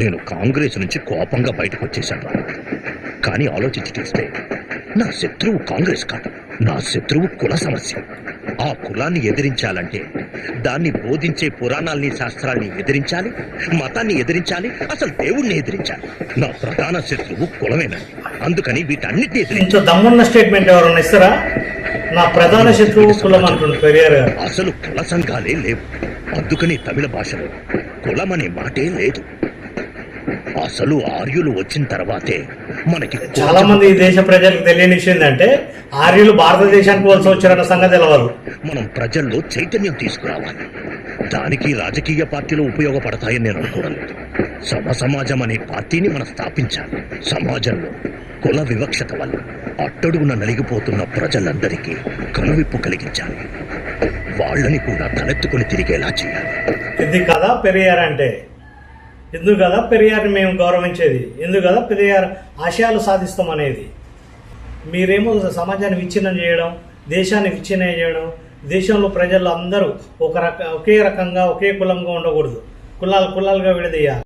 నేను కాంగ్రెస్ నుంచి కోపంగా బయటకు వచ్చేశాను. కానీ ఆలోచించి చూస్తే నా శత్రువు కాంగ్రెస్ కాదు నా శత్రువు కుల సమస్య. ఆ కులాన్ని ఎదిరించాలంటే దాన్ని బోధించే పురాణాల్ని శాస్త్రాల్ని ఎదిరించాలి మతాన్ని ఎదిరించాలి అసలు దేవుణ్ణి ఎదిరించాలి. నా ప్రధాన శత్రువు కులమేనండి అందుకని వీటన్నిటిని ఎదిరించాలి ఇంత దమ్మున్న స్టేట్మెంట్ ఎవరన్నా ఇస్తారా? నా ప్రధాన శత్రువు కులం అసలు కుల సంఘాలే లేవు. అందుకని తమిళ భాషలో కులం అనే మాటే లేదు. అసలు ఆర్యులు వచ్చిన తర్వాతే మనకి చాలా మంది ఈ దేశ ప్రజలకు తెలియని విషయం ఏంటంటే ఆర్యులు భారతదేశానికి వలస వచ్చారన్న సంగతి తెలవదు. మనం ప్రజల్లో చైతన్యం తీసుకురావాలి. దానికి రాజకీయ పార్టీలు ఉపయోగపడతాయని నేను అనుకోవడం లేదు. సమ సమాజం అనే పార్టీని మనం స్థాపించాలి. సమాజంలో కుల వివక్షత వల్ల అట్టడుగున నలిగిపోతున్న ప్రజలందరికీ కనువిప్పు కలిగించాలి. వాళ్ళని కూడా తలెత్తుకుని తిరిగేలా చేయాలి. ఇది కదా పెరియార్ అంటే ఎందుకు కదా పెరియార్ని మేము గౌరవించేది? ఎందుకు కదా పెరియార్ ఆశయాలు సాధిస్తాం అనేది మీరేమో సమాజాన్ని విచ్ఛిన్నం చేయడం దేశాన్ని విచ్ఛిన్నం చేయడం దేశంలో ప్రజలు అందరూ ఒక రక ఒకే రకంగా ఒకే కులంగా ఉండకూడదు. కులాలు కులాలుగా విడదీయాలి.